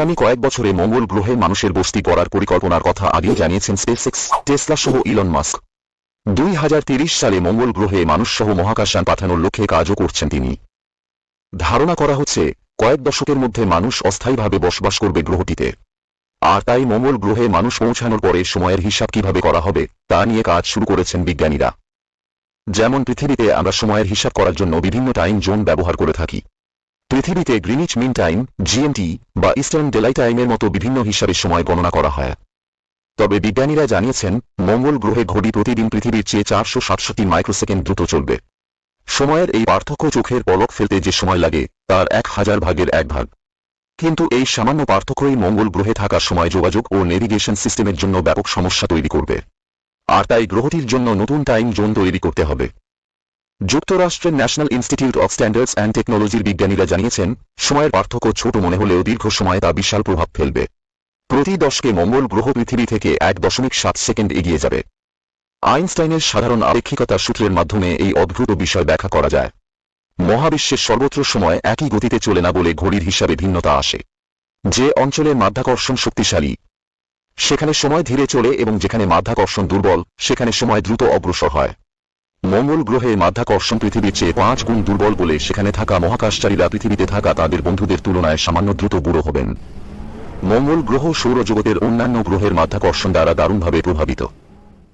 আগামী কয়েক বছরে মঙ্গল গ্রহে মানুষের বস্তি করার পরিকল্পনার কথা আগেই জানিয়েছেন স্পেসএক্স টেসলা সহ ইলন মাস্ক দুই সালে মঙ্গল গ্রহে মানুষসহ মহাকাশযান পাঠানোর লক্ষ্যে কাজও করছেন তিনি। ধারণা করা হচ্ছে, কয়েক দশকের মধ্যে মানুষ অস্থায়ীভাবে বসবাস করবে গ্রহটিতে। আর তাই মঙ্গল গ্রহে মানুষ পৌঁছানোর পরে সময়ের হিসাব কীভাবে করা হবে, তা নিয়ে কাজ শুরু করেছেন বিজ্ঞানীরা। যেমন পৃথিবীতে আমরা সময়ের হিসাব করার জন্য বিভিন্ন টাইম জোন ব্যবহার করে থাকি। পৃথিবীতে গ্রিনিচ মিন টাইম জিএমটি বা ইস্টার্ন ডেলাই টাইমের মতো বিভিন্ন হিসাবে সময় গণনা করা হয়। তবে বিজ্ঞানীরা জানিয়েছেন, মঙ্গল গ্রহে ঘড়ি প্রতিদিন পৃথিবীর চেয়ে চারশো সাতষট্টি মাইক্রোসেকেন্ড দ্রুত চলবে। সময়ের এই পার্থক্য চোখের পলক ফেলতে যে সময় লাগে, তার এক হাজার ভাগের এক ভাগ। কিন্তু এই সামান্য পার্থক্যই মঙ্গল গ্রহে থাকার সময় যোগাযোগ ও নেভিগেশন সিস্টেমের জন্য ব্যাপক সমস্যা তৈরি করবে। আর তাই গ্রহটির জন্য নতুন টাইম জোন তৈরি করতে হবে। যুক্তরাষ্ট্রের National Institute of Standards and টেকনোলজির বিজ্ঞানীরা জানিয়েছেন, সময়ের পার্থক্য ছোট মনে হলেও দীর্ঘ সময়ে তা বিশাল প্রভাব ফেলবে। প্রতি দশকে মঙ্গল গ্রহ পৃথিবী থেকে এক দশমিক সাত সেকেন্ড এগিয়ে যাবে। আইনস্টাইনের সাধারণ আপেক্ষিকতার সূত্রের মাধ্যমে এই অদ্ভুত বিষয় ব্যাখ্যা করা যায়। মহাবিশ্বের সর্বত্র সময় একই গতিতে চলে না বলে ঘড়ির হিসাবে ভিন্নতা আসে। যে অঞ্চলে মাধ্যাকর্ষণ শক্তিশালী, সেখানে সময় ধীরে চলে এবং যেখানে মাধ্যাকর্ষণ দুর্বল, সেখানে সময় দ্রুত অগ্রসর হয়। মঙ্গল গ্রহে মাধ্যাকর্ষণ পৃথিবীর চেয়ে পাঁচ গুণ দুর্বল বলে সেখানে থাকা মহাকাশচারীরা পৃথিবীতে থাকা তাদের বন্ধুদের তুলনায় সামান্য দ্রুত বুড়ো হবেন। মঙ্গল গ্রহ সৌরজগতের অন্যান্য গ্রহের মাধ্যাকর্ষণ দ্বারা দারুণভাবে প্রভাবিত।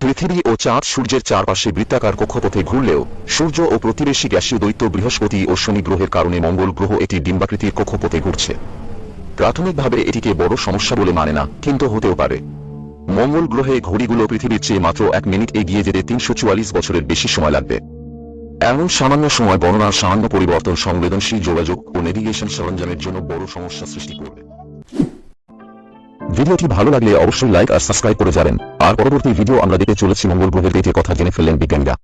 পৃথিবী ও চাঁদ সূর্যের চারপাশে বৃত্তাকার কক্ষপথে ঘুরলেও সূর্য ও প্রতিবেশী গ্যাসীয় দৈত্য বৃহস্পতি ও শনি গ্রহের কারণে মঙ্গল গ্রহ এটি ডিম্বাকৃতির কক্ষপথে ঘুরছে। প্রাথমিকভাবে এটিকে বড় সমস্যা বলে মানে না, কিন্তু হতেও পারে। মঙ্গল গ্রহে ঘড়িগুলো পৃথিবীর চেয়ে মাত্র এক মিনিট এগিয়ে যেতে তিনশো চুয়াল্লিশ বছরের বেশি সময় লাগবে। এমন সামান্য সময় বর্ণনার সামান্য পরিবর্তন সংবেদনশীল যোগাযোগ ও নেভিগেশন সরঞ্জামের জন্য বড় সমস্যা সৃষ্টি করবে। ভিডিওটি ভালো লাগলে অবশ্যই লাইক আর সাবস্ক্রাইব করে যাবেন। আর পরবর্তী ভিডিও আমরা দেখে চলেছি মঙ্গল গ্রহের দিকে কথা জেনে ফেললেন বিজ্ঞানীরা।